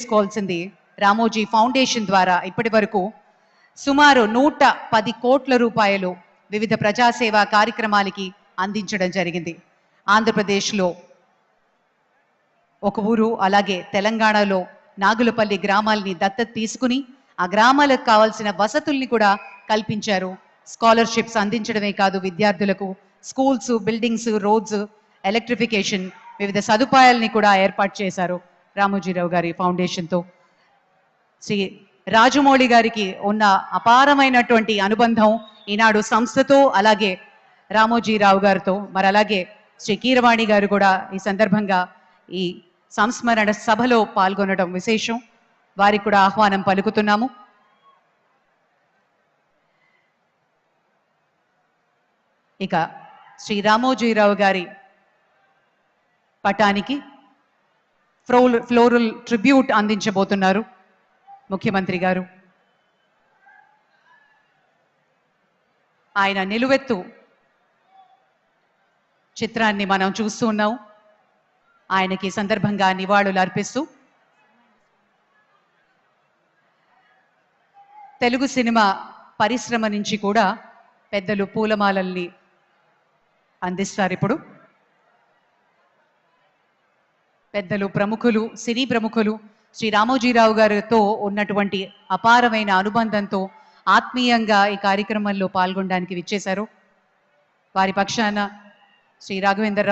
చేసుకోవాల్సింది రామోజీ ఫౌండేషన్ ద్వారా ఇప్పటి వరకు సుమారు నూట పది కోట్ల రూపాయలు వివిధ ప్రజాసేవా కార్యక్రమాలకి అందించడం జరిగింది. ఆంధ్రప్రదేశ్లో ఒక ఊరు అలాగే తెలంగాణలో నాగులపల్లి గ్రామాల్ని దత్తత తీసుకుని ఆ గ్రామాలకు కావాల్సిన వసతుల్ని కూడా కల్పించారు. స్కాలర్షిప్స్ అందించడమే కాదు విద్యార్థులకు స్కూల్స్ బిల్డింగ్స్ రోడ్స్ ఎలక్ట్రిఫికేషన్ వివిధ సదుపాయాల్ని కూడా ఏర్పాటు చేశారు. రామోజీరావు గారి ఫౌండేషన్తో. శ్రీ రాజమౌళి గారికి ఉన్న అపారమైనటువంటి అనుబంధం ఈనాడు సంస్థతో అలాగే రామోజీరావు గారితో మరి అలాగే శ్రీ కీరవాణి గారు కూడా ఈ సందర్భంగా ఈ సంస్మరణ సభలో పాల్గొనడం విశేషం. వారికి కూడా ఆహ్వానం పలుకుతున్నాము. ఇక శ్రీ రామోజీరావు గారి పటానికి ఫ్లోర్ ఫ్లోరల్ ట్రిబ్యూట్ అందించబోతున్నారు. ముఖ్యమంత్రి గారు. ఆయన నిలువెత్తు చిత్రాన్ని మనం చూస్తూ ఉన్నాం. ఆయనకి సందర్భంగా నివాళులు అర్పిస్తూ. తెలుగు సినిమా పరిశ్రమ నుంచి కూడా పెద్దలు పూలమాలల్ని అందిస్తారు ఇప్పుడు. పెద్దలు ప్రముఖులు సినీ ప్రముఖులు శ్రీ రామోజీరావు గారితో ఉన్నటువంటి అపారమైన అనుబంధంతో ఆత్మీయంగా ఈ కార్యక్రమంలో పాల్గొనడానికి విచ్చేశారు. వారి పక్షాన శ్రీ రాఘవేంద్రరావు